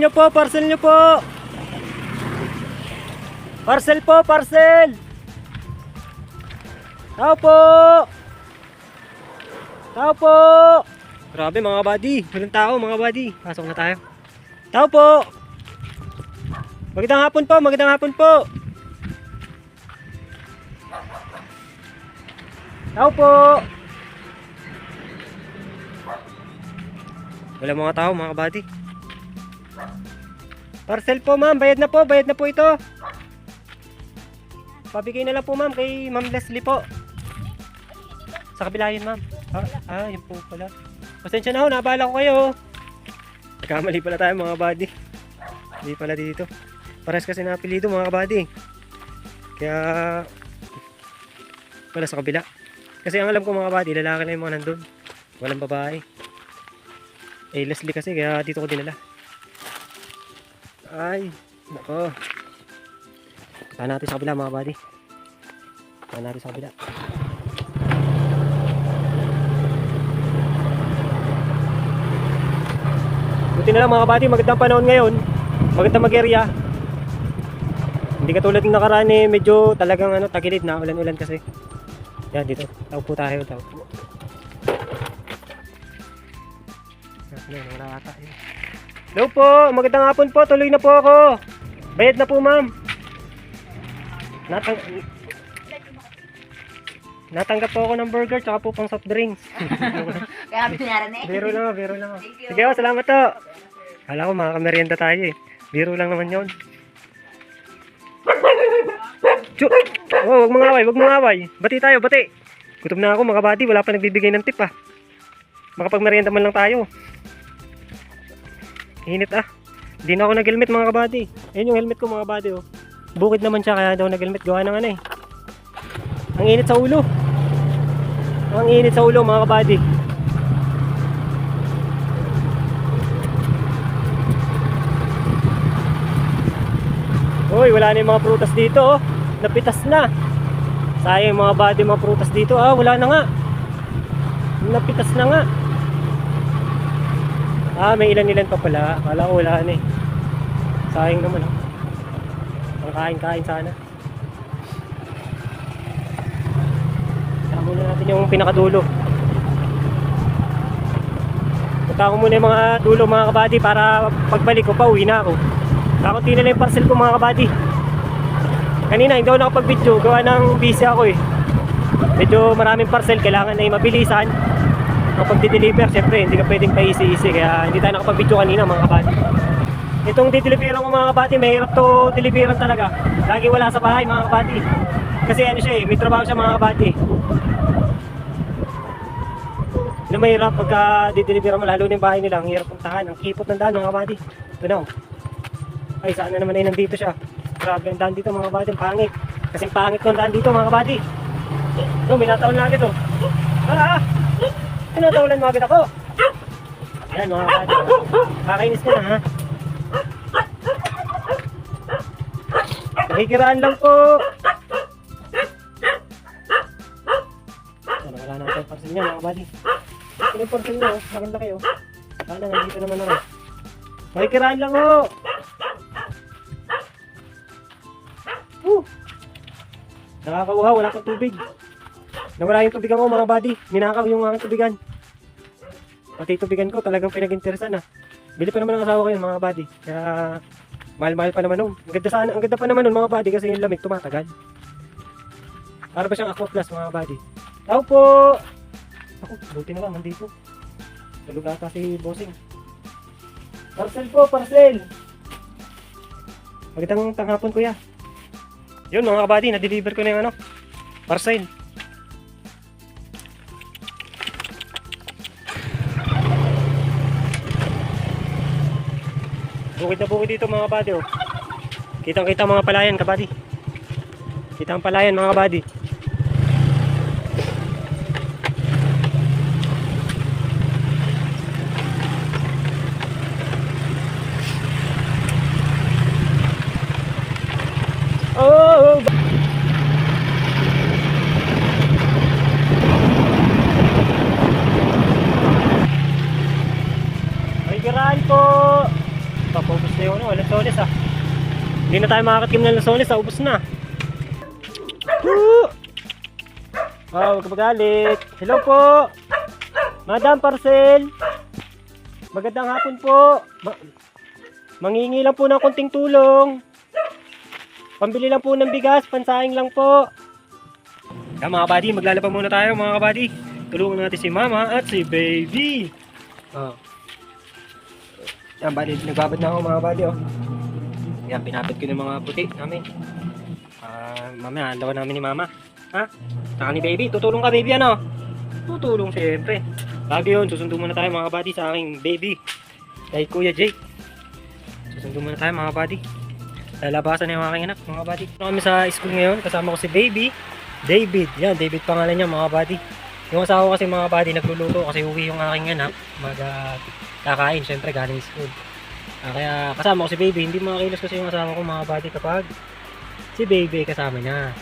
nyo po, parcel nyo po. Parcel po, parcel. Tao po. Tao po. Grabe mga buddy. Walang tao mga buddy. Pasok na tayo. Tao po. Magandang hapon po, magandang hapon po. Tao po. Wala mga tao mga buddy. Parcel po ma'am, bayad na po, bayad na po ito. Pabigay na lang po ma'am kay Ma'am Leslie po. Sa kabila yun ma'am. Ah, ah, yun po pala. Pasensya na ho, nabala ko kayo. Nagkamali pala tayo mga buddy. Hindi pala dito. Pares kasi napilido mga buddy. Kaya wala sa kabila. Kasi ang alam ko mga buddy, lalaki na yung mga nandun. Walang babae. Eh, Leslie kasi, kaya dito ko dinala. Ay, nako. Saan natin sa kabila mga buddy. Saan natin sa kabila. Buti na lang mga buddy, magandang panahon ngayon. Magandang mag-area. Hindi katulad ng nakaraan eh, medyo talagang ano, tagilid na, ulan-ulan kasi. Yan, dito. Tawag po tayo, tawag po. Yan, wala ata yun. Hello po, magandang hapon po, tuloy na po ako. Bayad na po ma'am. Natang Natanggap po ako ng burger tsaka po pang soft drinks. Kaya binaran eh. biro lang, biro lang. Sige, oh, salamat to. Kala ko makakameryenda tayo eh. Biro lang naman yon. Oh, wag mga away, wag mga away. Bati tayo, bati. Gutom na ako mga bati, wala pa nagbibigay ng tip ah. Makapagmeryenda man lang tayo. Init ah. Hindi na ako nag-helmet mga kabady. Ayun yung helmet ko mga kabady oh. Bukid naman siya kaya daw nag-helmet. Gawa ng ano eh. Ang init sa ulo. Ang init sa ulo mga kabady. Uy, wala na yung mga prutas dito oh. Napitas na. Sayang mga body mga prutas dito. Ah, wala na nga. Napitas na nga. Ah, may ilan-ilan pa pala. Kala ko wala na eh. Sayang naman oh. Ang kain-kain sana. Muna natin yung pinakadulo. Punta ko muna yung mga dulo mga kabady para pagbalik ko pa uwi na ako. Kakunti na lang yung parcel ko mga kabady. Kanina hindi ako nakapag-video gawa ng busy ako eh. Medyo maraming parcel kailangan na mabilisan. Kapag di-deliver, syempre hindi ka pwedeng pa-easy-easy kaya hindi tayo nakapag-video kanina mga kabady. Itong di-deliveran ko mga kabady, mahirap to deliveran talaga. Lagi wala sa bahay mga kabady. Kasi ano siya eh, may trabaho siya mga kabady. Yun ang mahirap pagka di-deliveran mo lalo na yung bahay nila, ang hirap puntahan, ang kipot ng daan mga kabady. Ito na oh. Ay, saan na naman ay nandito siya. Grabe ang daan dito mga ang pangit. Kasi pangit ko ang daan dito mga kabady. Ito, may nataon na agad oh. Ah, ah! Tinatawalan mo agad ako. Yan mga kabady. Kakainis ka na ha. Nakikiraan lang po. Ano, wala na tayong parcel niya mga. Ito yung parcel niya, oh. maganda kayo. Sana nandito naman na rin. Makikiraan lang oh. Woo! Nakakauhaw, wala kang tubig. Nawala yung tubigan ko mga buddy. Ninakaw yung aking tubigan. Pati tubigan ko talagang pinag-interesan ah. Bili pa naman ang asawa ko yun mga buddy. Kaya mahal-mahal pa naman nun. Ang ganda, sana, ang ganda pa naman nun mga buddy kasi yung lamig tumatagal. Para ba siyang Aqua Plus mga buddy. Tao po! Ako, buti na lang nandito. Tulog ata si Bossing. Parcel po, parcel! Magandang tanghapon kuya. Yun mga kabady, na-deliver ko na yung ano, parcel. Bukid na bukid dito mga kabady oh. Kitang kita mga palayan kabady. Kita ang palayan mga kabady. Oh, oh, Ay, garaan po. Papapos yung ano, lansones ah. Hindi na tayo makakatim ng lansones ah, ubos na. Woo! Wow, huwag magalit. Hello po! Madam Parcel! Magandang hapon po. Ma- mangingi lang po ng konting tulong. Pambili lang po ng bigas, pansaing lang po. Kaya mga buddy, maglalaba muna tayo mga buddy. Tulungan natin si mama at si baby. Oh. Yan, buddy, nagbabad na ako mga buddy, oh. Yan, pinapit ko ng mga puti namin. Ah, mamaya, alawan namin ni mama. Ha? Saka ni baby, tutulong ka baby, ano? Tutulong siyempre. Bago yun, susundo muna tayo mga buddy sa aking baby. Kay Kuya Jake. Susundo muna tayo mga buddy. Lalabasan na yung aking anak, mga buddy. Kami sa school ngayon, kasama ko si baby. David, yan, David pangalan niya mga buddy. Yung asawa ko kasi mga buddy, nagluluto kasi uwi yung aking anak. Mag, ah, kakain, syempre galing school. Ah, kaya kasama ko si baby, hindi makakilos kasi yung asawa ko mga buddy kapag si baby kasama niya.